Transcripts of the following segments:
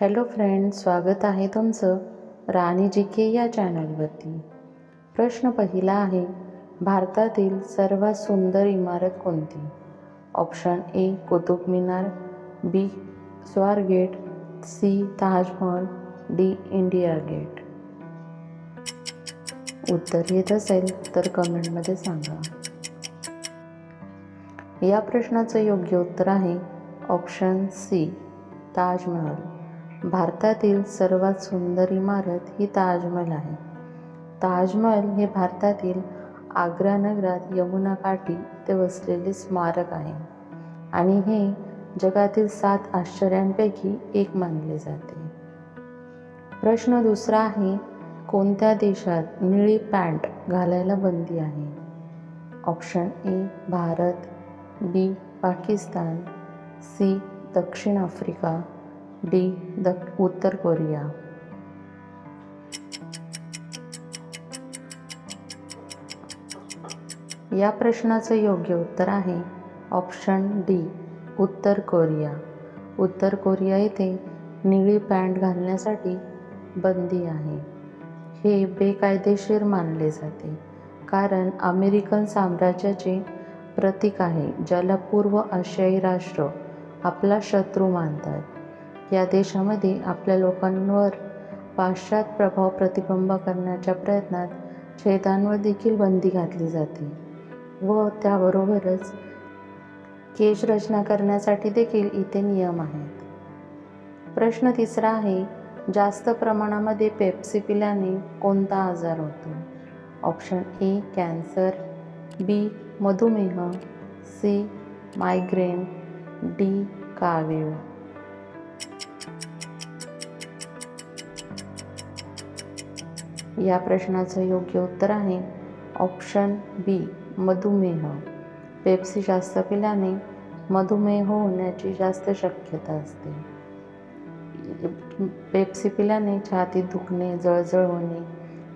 Hello friend स्वागत आहे तुमचं राणी जी के या चॅनलवरती. प्रश्न पहिला आहे भारतातील सर्वात सुंदर इमारत कोणती? Option A Qutub Minar B Swargate C Taj Mahal D India Gate. उत्तर येत असेल तर कमेंटमध्ये सांगा. या प्रश्नाचं योग्य उत्तर आहे ऑप्शन सी ताजमहल. भारतातील सर्वात सुंदर इमारत ही ताजमहल आहे. ताजमहल हे भारतातील आग्रा नगरात यमुना काठी ते वसलेले स्मारक आहे आणि हे जगातील सात आश्चर्यांपैकी एक मानले जाते. प्रश्न दुसरा आहे कोणत्या देशात निळी पॅन्ट घालायला बंदी आहे? Option A Bharat B Pakistan C दक्षिण आफ्रिका डी द उत्तर कोरिया. या प्रश्नाचं योग्य उत्तर आहे ऑप्शन डी उत्तर कोरिया. उत्तर कोरिया येथे निळी पॅन्ट घालण्यासाठी बंदी आहे. हे बेकायदेशीर मानले जाते कारण अमेरिकन साम्राज्याचे प्रतीक आहे ज्याला पूर्व आशियाई राष्ट्र आपला शत्रू मानतात. या देशामध्ये आपल्या लोकांवर पाश्चात्य प्रभाव प्रतिबिंब करण्याच्या प्रयत्नात छेदांवर देखील बंदी घातली जाते व त्याबरोबरच केश रचना करण्यासाठी देखील इथे नियम आहेत. प्रश्न तिसरा आहे जास्त प्रमाणामध्ये पेप्सी पिल्याने कोणता आजार होतो? ऑप्शन ए कॅन्सर बी मधुमेह सी मायग्रेन डी कावीळ. या प्रश्नाचं योग्य उत्तर आहे. ऑप्शन बी मधुमेह. पेप्सी जास्त पिल्याने मधुमेह होण्याची जास्त शक्यता असते. पेप्सी पिल्याने छातीत दुखणे जळजळ होणे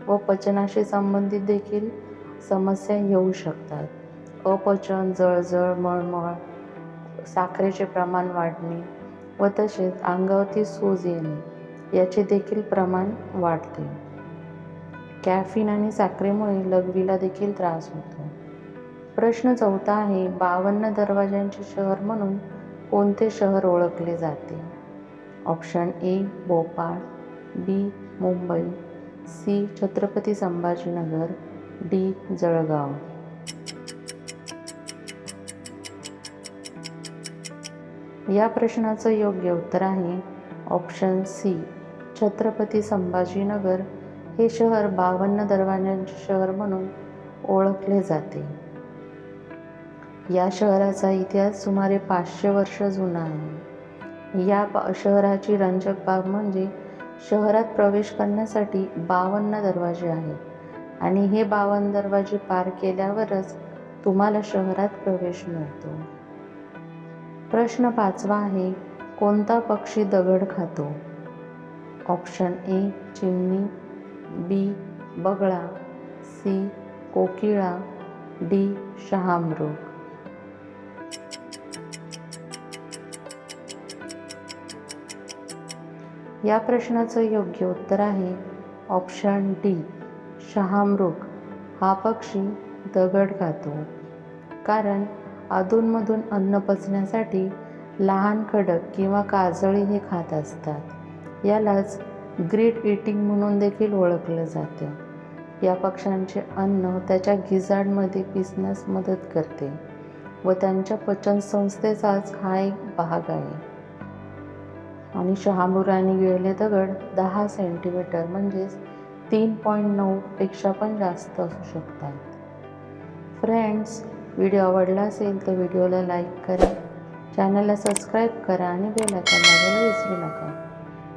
व पचनाशी संबंधित देखील समस्या येऊ शकतात. अपचन जळजळ मळमळ साखरेचे प्रमाण वाढणे व तसेच अंगावरती सूज येणे याचे देखील प्रमाण वाढते. कॅफिन आणि साखरेमुळे लघवीला देखील त्रास होतो. प्रश्न चौथा आहे बावन्न दरवाज्यांचे शहर म्हणून कोणते शहर ओळखले जाते? Option A Bhopal. B Mumbai. C Chhatrapati Sambhajinagar. D Jalgaon. या प्रश्नाचं योग्य उत्तर आहे ऑप्शन सी छत्रपती संभाजीनगर. हे शहर बावन्न दरवाज्यांचे शहर म्हणून ओळखले जाते. या शहराचा इतिहास सुमारे पाचशे वर्ष जुना आहे. या शहराची रंजक बाब म्हणजे शहरात प्रवेश करण्यासाठी बावन्न दरवाजे आहेत. आणि हे बावन्न दरवाजे पार केल्यावरच तुम्हाला शहरात प्रवेश मिळतो. प्रश्न पाचवा आहे कोणता पक्षी दगड खातो? ऑप्शन ए चिमणी. बी बगळा सी कोकिळा डी शहामृग. या प्रश्नाचं योग्य उत्तर आहे ऑप्शन डी शहामृग. हा पक्षी दगड खातो. कारण अधूनमधून अन्न पचण्यासाठी लहान खडक किंवा काजळी हे खात असतात. यालाच ग्रीट इटिंग म्हणून देखील ओळखलं जातं. या पक्ष्यांचे अन्न त्याच्या गिजाडमध्ये पिसण्यास मदत करते व त्यांच्या पचनसंस्थेचाच हा एक भाग आहे. आणि शहामुराने गिळले दगड दहा सेंटीमीटर म्हणजेच तीन पॉईंट नऊपेक्षा पण जास्त असू शकतात. फ्रेंड्स व्हिडिओ आवडला असेल तर व्हिडिओला लाईक करा चॅनलला सबस्क्राईब करा आणि बेल आयकॉन विसरू नका.